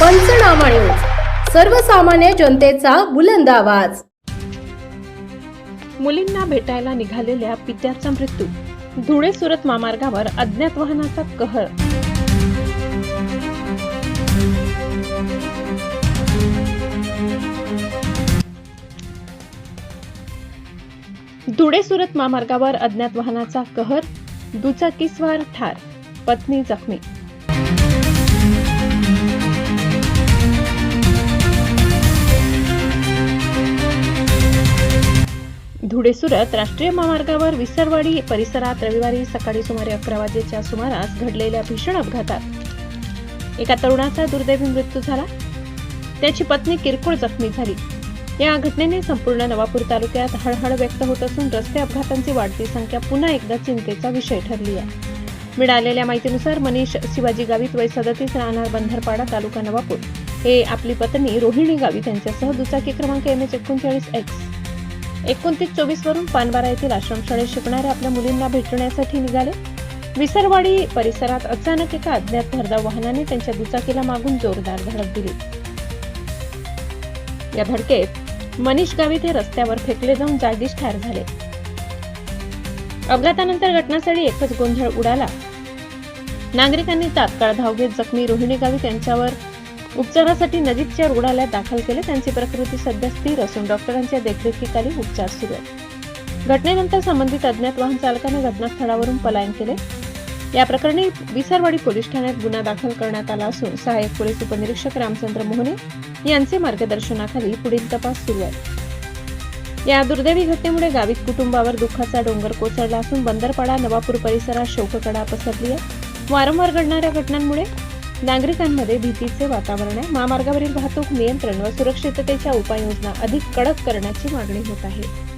पंचनामा न्यूज. सर्वसामान्य जनतेचा बुलंद आवाज. मुलींना भेटायला निघालेल्या पित्याचा मृत्यू. धुळे सुरत महामार्गावर अज्ञात वाहनाचा कहर. धुळे सुरत महामार्गावर अज्ञात वाहनाचा कहर दुचाकीस्वार ठार पत्नी जखमी धुळे सुरत राष्ट्रीय महामार्गावर विसरवाडी परिसरात रविवारी सकाळी सुमारे अकरा वाजेच्या सुमारास घडलेल्या भीषण अपघातात एका तरुणाचा दुर्दैवी मृत्यू झाला. त्याची पत्नी किरकोळ जखमी झाली. या घटनेने संपूर्ण नवापूर तालुक्यात हळहळ व्यक्त होत असून रस्ते अपघातांची वाढती संख्या पुन्हा एकदा चिंतेचा विषय ठरली आहे. मिळालेल्या माहितीनुसार मनीष शिवाजी गावित वय सदतीस राहणार बंधरपाडा तालुका नवापूर. हे आपली पत्नी रोहिणी गावित यांच्यासह दुचाकी क्रमांक एम एच एकोणचाळीस एक्स. एकोणतीस चोवीस वरून पानबारा येथील आश्रमशाळेत शिकणाऱ्या आपल्या मुलींना भेटण्यासाठी निघाले. विसरवाडी परिसरात अचानक एका अज्ञात भरधाव वाहनाने त्यांच्या दुचाकीला मागून जोरदार धडक दिली. या धडकेत मनीष गावित हे रस्त्यावर फेकले जाऊन जागीच ठार झाले. अपघातानंतर घटनास्थळी एकच गोंधळ उडाला. नागरिकांनी तात्काळ धाव घेत जखमी रोहिणी गावित यांच्यावर उपचारासाठी नजीकच्या रुग्णालयात दाखल केले. त्यांची प्रकृती सध्या स्थिर असून डॉक्टरांच्या देखरेखीखाली उपचार सुरू आहेत. घटनेनंतर संबंधित अज्ञात वाहन चालकाने घटनास्थळावरून पलायन केले. या प्रकरणी विसरवाडी पोलीस ठाण्यात गुन्हा दाखल करण्यात आला असून सहाय्यक पोलीस उपनिरीक्षक रामचंद्र मोहने यांचे मार्गदर्शनाखाली पुढील तपास सुरू आहे. या दुर्दैवी घटनेमुळे गावित कुटुंबावर दुःखाचा डोंगर कोसळला असून बंदरपाडा नवापूर परिसरात शोककडा पसरली आहे. वारंवार घडणाऱ्या घटनांमुळे नागरिकांमध्ये भीतीचे वातावरण आहे. महामार्गावरील वाहतूक नियंत्रण व सुरक्षिततेच्या उपाययोजना अधिक कडक करण्याची मागणी होत आहे.